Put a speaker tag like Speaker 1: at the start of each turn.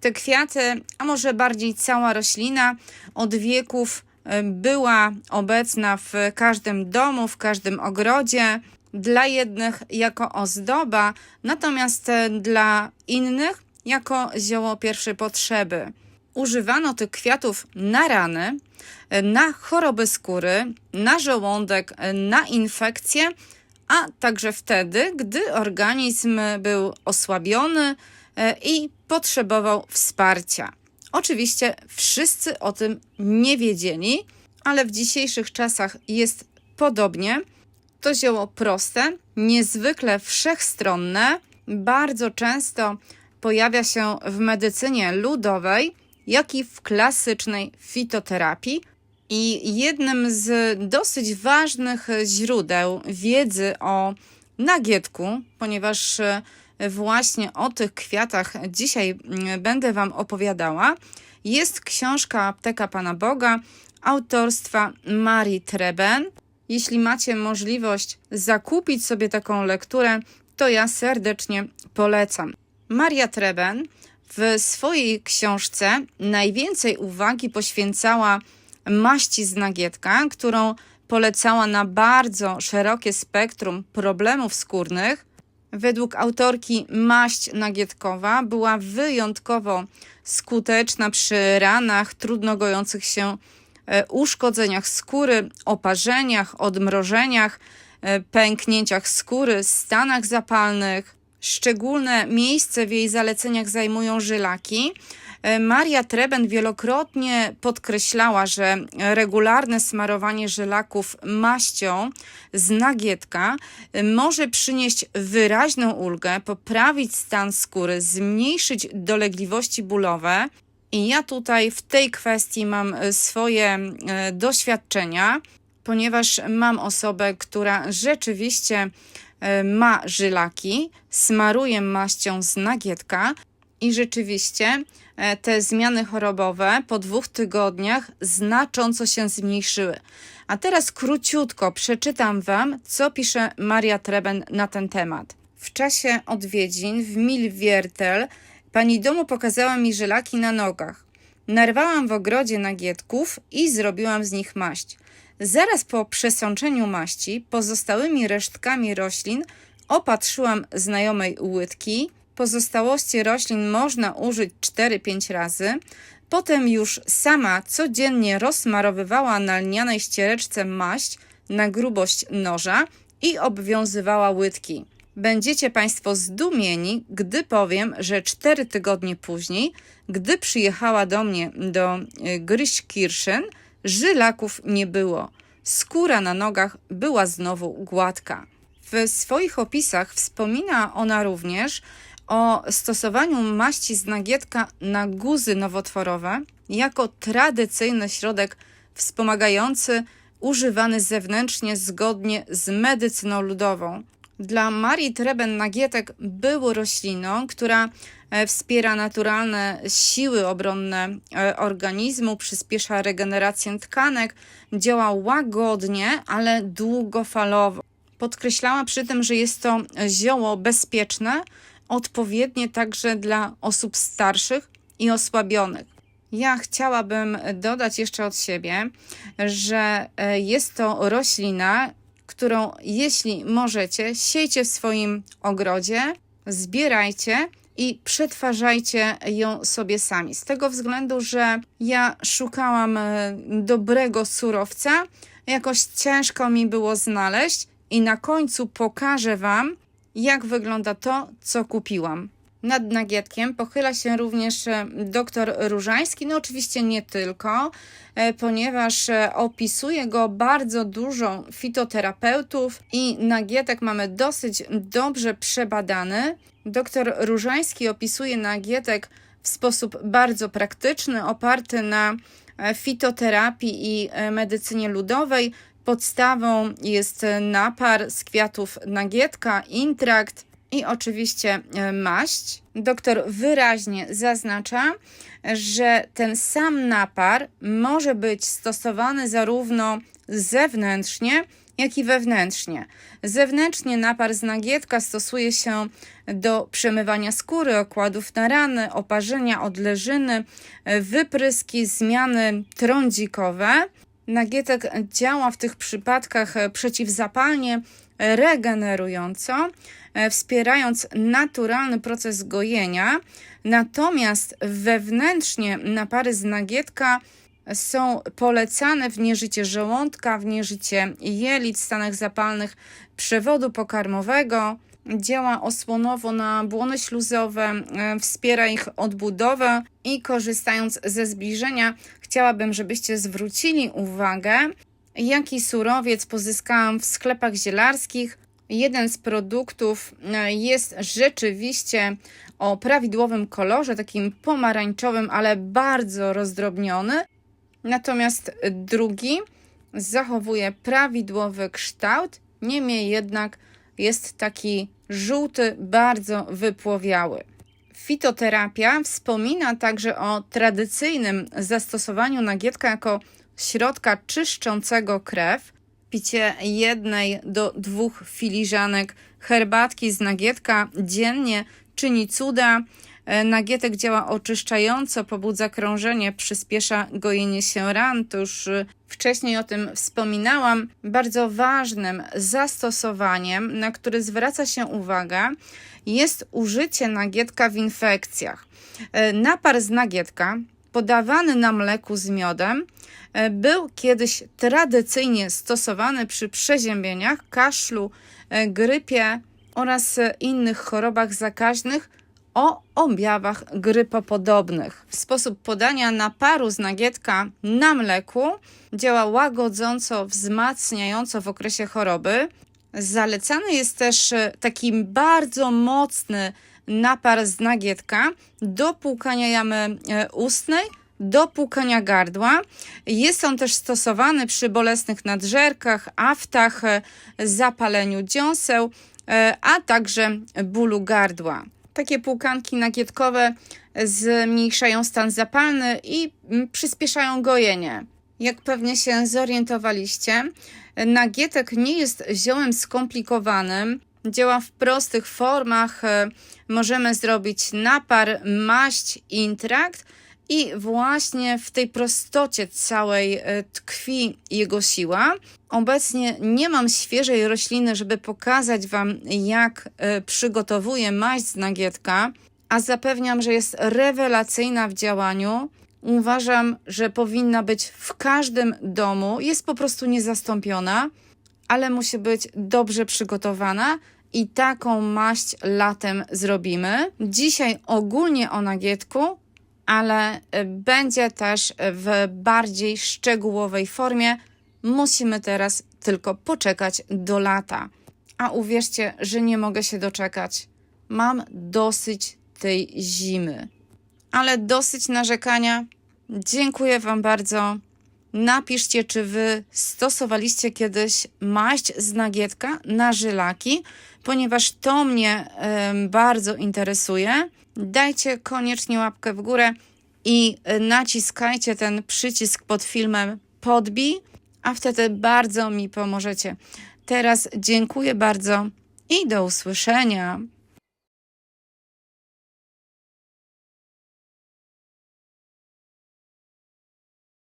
Speaker 1: Te kwiaty, a może bardziej cała roślina, od wieków e, była obecna w każdym domu, w każdym ogrodzie. Dla jednych jako ozdoba, natomiast e, dla innych jako zioło pierwszej potrzeby. Używano tych kwiatów na rany, e, na choroby skóry, na żołądek, na infekcje, a także wtedy, gdy organizm był osłabiony i potrzebował wsparcia. Oczywiście wszyscy o tym nie wiedzieli, ale w dzisiejszych czasach jest podobnie. To zioło proste, niezwykle wszechstronne, bardzo często pojawia się w medycynie ludowej, jak i w klasycznej fitoterapii. I jednym z dosyć ważnych źródeł wiedzy o nagietku, ponieważ e, właśnie o tych kwiatach dzisiaj mm, będę Wam opowiadała, jest książka Apteka Pana Boga autorstwa Marii Treben. Jeśli macie możliwość zakupić sobie taką lekturę, to ja serdecznie polecam. Maria Treben w swojej książce najwięcej uwagi poświęcała maści z nagietka, którą polecała na bardzo szerokie spektrum problemów skórnych. Według autorki maść nagietkowa była wyjątkowo skuteczna przy ranach, trudno gojących się e, uszkodzeniach skóry, oparzeniach, odmrożeniach, e, pęknięciach skóry, stanach zapalnych. Szczególne miejsce w jej zaleceniach zajmują żylaki. E, Maria Treben wielokrotnie podkreślała, że regularne smarowanie żylaków maścią z nagietka e, może przynieść wyraźną ulgę, poprawić stan skóry, zmniejszyć dolegliwości bólowe. I ja tutaj w tej kwestii mam e, swoje doświadczenia, ponieważ mam osobę, która rzeczywiście ma żylaki, smaruje maścią z nagietka i rzeczywiście e, te zmiany chorobowe po dwóch tygodniach znacząco się zmniejszyły. A teraz króciutko przeczytam Wam, co pisze Maria Treben na ten temat. W czasie odwiedzin w Milwiertel pani domu pokazała mi żylaki na nogach. Narwałam w ogrodzie nagietków i zrobiłam z nich maść. Zaraz po przesączeniu maści pozostałymi resztkami roślin opatrzyłam znajomej łydki. Pozostałości roślin można użyć 4-5 razy. Potem już sama codziennie rozsmarowywała na lnianej ściereczce maść na grubość noża i obwiązywała łydki. Będziecie Państwo zdumieni, gdy powiem, że cztery tygodnie później, gdy przyjechała do mnie do y, Gryśkirchen, żylaków nie było. Skóra na nogach była znowu gładka. W swoich opisach wspomina ona również o stosowaniu maści z nagietka na guzy nowotworowe jako tradycyjny środek wspomagający używany zewnętrznie zgodnie z medycyną ludową. Dla Marii Treben nagietek był rośliną, która e, wspiera naturalne siły obronne e, organizmu, przyspiesza regenerację tkanek, działa łagodnie, ale długofalowo. Podkreślała przy tym, że jest to zioło bezpieczne, odpowiednie także dla osób starszych i osłabionych. Ja chciałabym dodać jeszcze od siebie, że e, jest to roślina, którą jeśli możecie, siejcie w swoim ogrodzie, zbierajcie i przetwarzajcie ją sobie sami. Z tego względu, że ja szukałam e, dobrego surowca, jakoś ciężko mi było znaleźć i na końcu pokażę Wam, jak wygląda to, co kupiłam. Nad nagietkiem pochyla się również e, dr Różański, no oczywiście nie tylko, e, ponieważ e, opisuje go bardzo dużo fitoterapeutów i nagietek mamy dosyć dobrze przebadany. Dr Różański opisuje nagietek w sposób bardzo praktyczny, oparty na fitoterapii i medycynie ludowej. Podstawą jest napar z kwiatów nagietka, intrakt, i oczywiście e, maść. Doktor wyraźnie zaznacza, że ten sam napar może być stosowany zarówno zewnętrznie, jak i wewnętrznie. Zewnętrznie napar z nagietka stosuje się do przemywania skóry, okładów na rany, oparzenia, odleżyny, wypryski, zmiany trądzikowe. Nagietek działa w tych przypadkach przeciwzapalnie, regenerująco, wspierając naturalny proces gojenia. Natomiast wewnętrznie napary z nagietka są polecane w nieżycie żołądka, w nieżycie jelit, stanach zapalnych przewodu pokarmowego. Działa osłonowo na błony śluzowe, e, wspiera ich odbudowę i korzystając ze zbliżenia, chciałabym, żebyście zwrócili uwagę, jaki surowiec pozyskałam w sklepach zielarskich. Jeden z produktów e, jest rzeczywiście o prawidłowym kolorze, takim pomarańczowym, ale bardzo rozdrobniony. Natomiast drugi zachowuje prawidłowy kształt, niemniej jednak jest taki żółty, bardzo wypłowiały. Fitoterapia wspomina także o tradycyjnym zastosowaniu nagietka jako środka czyszczącego krew. Picie jednej do dwóch filiżanek herbatki z nagietka dziennie czyni cuda. E, nagietek działa oczyszczająco, pobudza krążenie, przyspiesza gojenie się ran. To już y, wcześniej o tym wspominałam. Bardzo ważnym zastosowaniem, na który zwraca się uwagę, jest użycie nagietka w infekcjach. E, napar z nagietka podawany na mleku z miodem e, był kiedyś tradycyjnie stosowany przy przeziębieniach, kaszlu, grypie oraz innych chorobach zakaźnych o objawach grypopodobnych. Sposób podania naparu z nagietka na mleku działa łagodząco, wzmacniająco w okresie choroby. Zalecany jest też e, taki bardzo mocny napar z nagietka do płukania jamy e, ustnej, do płukania gardła. Jest on też stosowany przy bolesnych nadżerkach, aftach, e, zapaleniu dziąseł, a także bólu gardła. Takie półkanki nagietkowe zmniejszają stan zapalny i mm, przyspieszają gojenie. Jak pewnie się zorientowaliście, nagietek nie jest ziołem skomplikowanym. Działa w prostych formach. Możemy zrobić napar, maść, intrakt i właśnie w tej prostocie całej e, tkwi jego siła. Obecnie nie mam świeżej rośliny, żeby pokazać Wam, jak e, przygotowuję maść z nagietka, a zapewniam, że jest rewelacyjna w działaniu. Uważam, że powinna być w każdym domu, jest po prostu niezastąpiona, ale musi być dobrze przygotowana i taką maść latem zrobimy. Dzisiaj ogólnie o nagietku, ale y, będzie też w bardziej szczegółowej formie. Musimy teraz tylko poczekać do lata. A uwierzcie, że nie mogę się doczekać. Mam dosyć tej zimy. Ale dosyć narzekania. Dziękuję Wam bardzo. Napiszcie, czy Wy stosowaliście kiedyś maść z nagietka na żylaki, ponieważ to mnie y, bardzo interesuje dajcie koniecznie łapkę w górę i naciskajcie ten przycisk pod filmem podbij, a wtedy bardzo mi pomożecie. Teraz dziękuję bardzo i do usłyszenia.